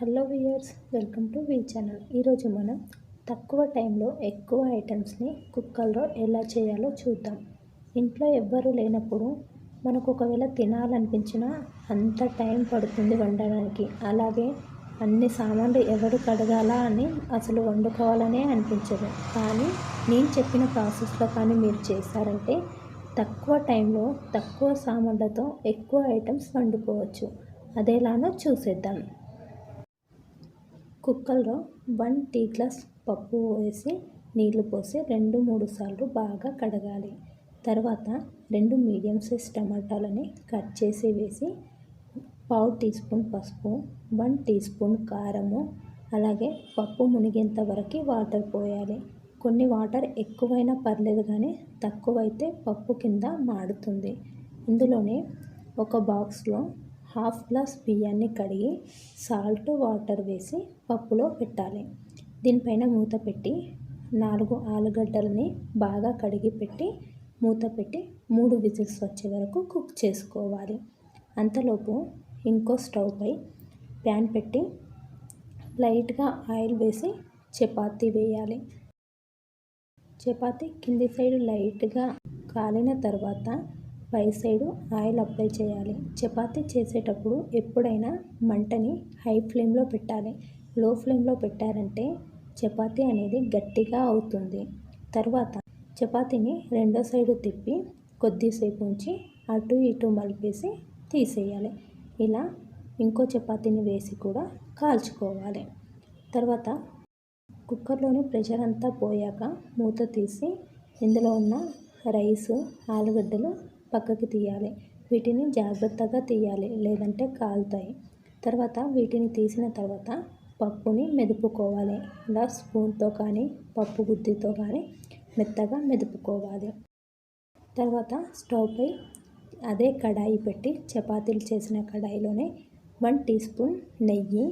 Hello viewers welcome to V channel. ఈరోజు మనం తక్కువ టైంలో ఎక్కువ ఐటమ్స్ని కుక్కర్లో ఎలా చేయాలో చూద్దాం. ఇంట్లో ఎవ్వరూ లేనప్పుడు మనకు ఒకవేళ తినాలనిపించినా అంత టైం పడుతుంది వండడానికి. అలాగే అన్ని సామాన్లు ఎవరు కడగాలా అని అసలు వండుకోవాలనే అనిపించదు. కానీ నేను చెప్పిన ప్రాసెస్లో కానీ మీరు చేశారంటే తక్కువ టైంలో తక్కువ సామాన్లతో ఎక్కువ ఐటమ్స్ వండుకోవచ్చు. అదేలానో చూసేద్దాం. కుక్కర్లో వన్ టీ గ్లాస్ పప్పు వేసి నీళ్ళు పోసి రెండు మూడు సార్లు బాగా కడగాలి. తర్వాత రెండు మీడియం సైజ్ టమాటాలని కట్ చేసి వేసి పావు టీ స్పూన్ పసుపు వన్ టీ స్పూన్ కారము అలాగే పప్పు మునిగేంత వరకు వాటర్ పోయాలి. కొన్ని వాటర్ ఎక్కువైనా పర్లేదు కానీ తక్కువైతే పప్పు కింద మాడుతుంది. ఇందులోనే ఒక బాక్స్లో హాఫ్ గ్లాస్ బియ్యాన్ని కడిగి సాల్ట్ వాటర్ వేసి పప్పులో పెట్టాలి. దీనిపైన మూత పెట్టి నాలుగు ఆలుగడ్డలని బాగా కడిగి పెట్టి మూత పెట్టి మూడు విజిల్స్ వచ్చే వరకు కుక్ చేసుకోవాలి. అంతలోపు ఇంకో స్టవ్ పై ప్యాన్ పెట్టి లైట్గా ఆయిల్ వేసి చపాతీ వేయాలి. చపాతీ కింది సైడ్ లైట్గా కాలిన తర్వాత పై సైడు ఆయిల్ అప్లై చేయాలి. చపాతీ చేసేటప్పుడు ఎప్పుడైనా మంటని హై ఫ్లేమ్లో పెట్టాలి. లో ఫ్లేమ్లో పెట్టారంటే చపాతీ అనేది గట్టిగా అవుతుంది. తర్వాత చపాతీని రెండో సైడు తిప్పి కొద్దిసేపు ఉంచి అటు ఇటు మలిపేసి తీసేయాలి. ఇలా ఇంకో చపాతీని వేసి కూడా కాల్చుకోవాలి. తర్వాత కుక్కర్లోని ప్రెషర్ అంతా పోయాక మూత తీసి ఇందులో ఉన్న రైసు ఆలుగడ్డలు పక్కకి తీయాలి. వీటిని జాగ్రత్తగా తీయాలి లేదంటే కాలుతాయి. తర్వాత వీటిని తీసిన తర్వాత పప్పుని మెదుపుకోవాలి. ఇలా స్పూన్తో కానీ పప్పు గుత్తితో కానీ మెత్తగా మెదుపుకోవాలి. తర్వాత స్టవ్ పై అదే కడాయి పెట్టి చపాతీలు చేసిన కడాయిలోనే వన్ టీ స్పూన్ నెయ్యి.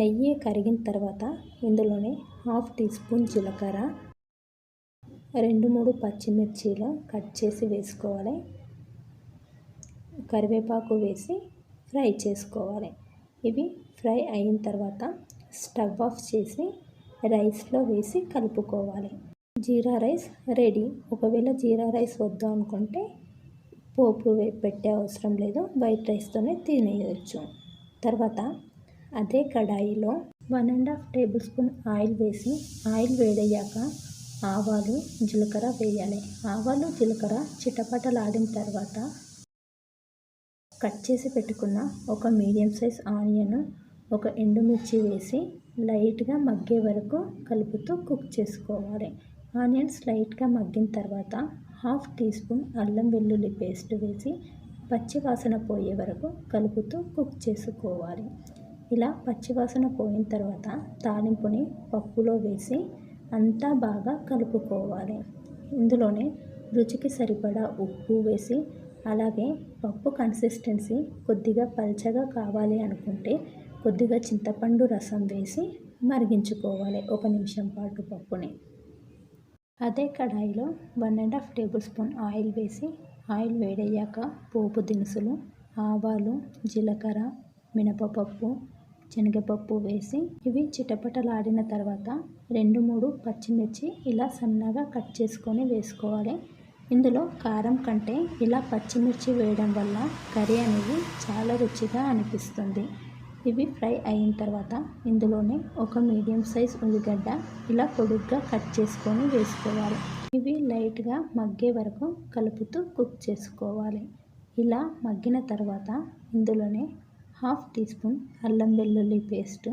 నెయ్యి కరిగిన తర్వాత ఇందులోనే హాఫ్ టీ స్పూన్ జీలకర్ర రెండు మూడు పచ్చిమిర్చీలు కట్ చేసి వేసుకోవాలి. కరివేపాకు వేసి ఫ్రై చేసుకోవాలి. ఇవి ఫ్రై అయిన తర్వాత స్టవ్ ఆఫ్ చేసి రైస్లో వేసి కలుపుకోవాలి. Jeera rice ready. ఒకవేళ జీరా రైస్ వద్దు అనుకుంటే పోపు పెట్టే అవసరం లేదు. వైట్ రైస్తోనే తినేయచ్చు. తర్వాత అదే కడాయిలో one and half tablespoon oil వేసి ఆయిల్ వేడయ్యాక ఆవాలు జీలకర్ర వేయాలి. ఆవాలు జీలకర్ర చిటపటలాడిన తర్వాత కట్ చేసి పెట్టుకున్న ఒక మీడియం సైజ్ ఆనియన్ ఒక ఎండుమిర్చి వేసి లైట్గా మగ్గే వరకు కలుపుతూ కుక్ చేసుకోవాలి. ఆనియన్స్ లైట్గా మగ్గిన తర్వాత హాఫ్ టీ స్పూన్ అల్లం వెల్లుల్లి పేస్ట్ వేసి పచ్చివాసన పోయే వరకు కలుపుతూ కుక్ చేసుకోవాలి. ఇలా పచ్చివాసన పోయిన తర్వాత తాలింపుని పప్పులో వేసి అంతా బాగా కలుపుకోవాలి. ఇందులోనే రుచికి సరిపడా ఉప్పు వేసి అలాగే పప్పు కన్సిస్టెన్సీ కొద్దిగా పల్చగా కావాలి అనుకుంటే కొద్దిగా చింతపండు రసం వేసి మరిగించుకోవాలి ఒక నిమిషం పాటు పప్పుని. అదే కడాయిలో one and half tablespoon oil వేసి ఆయిల్ వేడయ్యాక పోపు దినుసులు ఆవాలు జీలకర్ర మినపపప్పు శనగపప్పు వేసి ఇవి చిటపటలాడిన తర్వాత రెండు మూడు పచ్చిమిర్చి ఇలా సన్నగా కట్ చేసుకొని వేసుకోవాలి. ఇందులో కారం కంటే ఇలా పచ్చిమిర్చి వేయడం వల్ల కర్రీ అనేది చాలా రుచిగా అనిపిస్తుంది. ఇవి ఫ్రై అయిన తర్వాత ఇందులోనే ఒక మీడియం సైజ్ ఉల్లిగడ్డ ఇలా పొడుగ్గా కట్ చేసుకొని వేసుకోవాలి. ఇవి లైట్గా మగ్గే వరకు కలుపుతూ కుక్ చేసుకోవాలి. ఇలా మగ్గిన తర్వాత ఇందులోనే హాఫ్ టీ స్పూన్ అల్లం వెల్లుల్లి పేస్ట్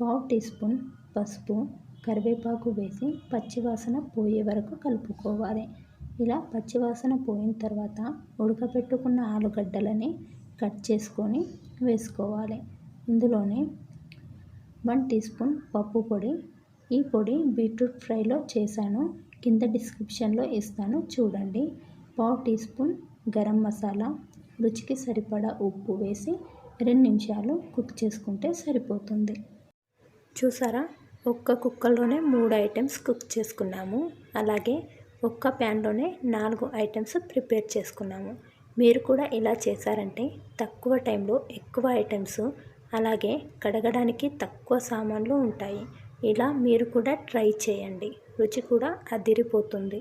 పావు టీ స్పూన్ పసుపు కరివేపాకు వేసి పచ్చివాసన పోయే వరకు కలుపుకోవాలి. ఇలా పచ్చివాసన పోయిన తర్వాత ఉడకబెట్టుకున్న ఆలుగడ్డలని కట్ చేసుకొని వేసుకోవాలి. ఇందులోనే వన్ టీ స్పూన్ పప్పు పొడి ఈ పొడి బీట్రూట్ ఫ్రైలో చేశాను. కింద డిస్క్రిప్షన్లో ఇస్తాను చూడండి. పావు టీ స్పూన్ గరం మసాలా రుచికి సరిపడా ఉప్పు వేసి రెండు నిమిషాలు కుక్ చేసుకుంటే సరిపోతుంది. చూసారా? ఒక్క కుక్కలోనే మూడు ఐటమ్స్ కుక్ చేసుకున్నాము. అలాగే ఒక్క ప్యాన్లోనే నాలుగు ఐటమ్స్ ప్రిపేర్ చేసుకున్నాము. మీరు కూడా ఇలా చేశారంటే తక్కువ టైంలో ఎక్కువ ఐటమ్స్ అలాగే కడగడానికి తక్కువ సామాన్లు ఉంటాయి. ఇలా మీరు కూడా ట్రై చేయండి. రుచి కూడా అదిరిపోతుంది.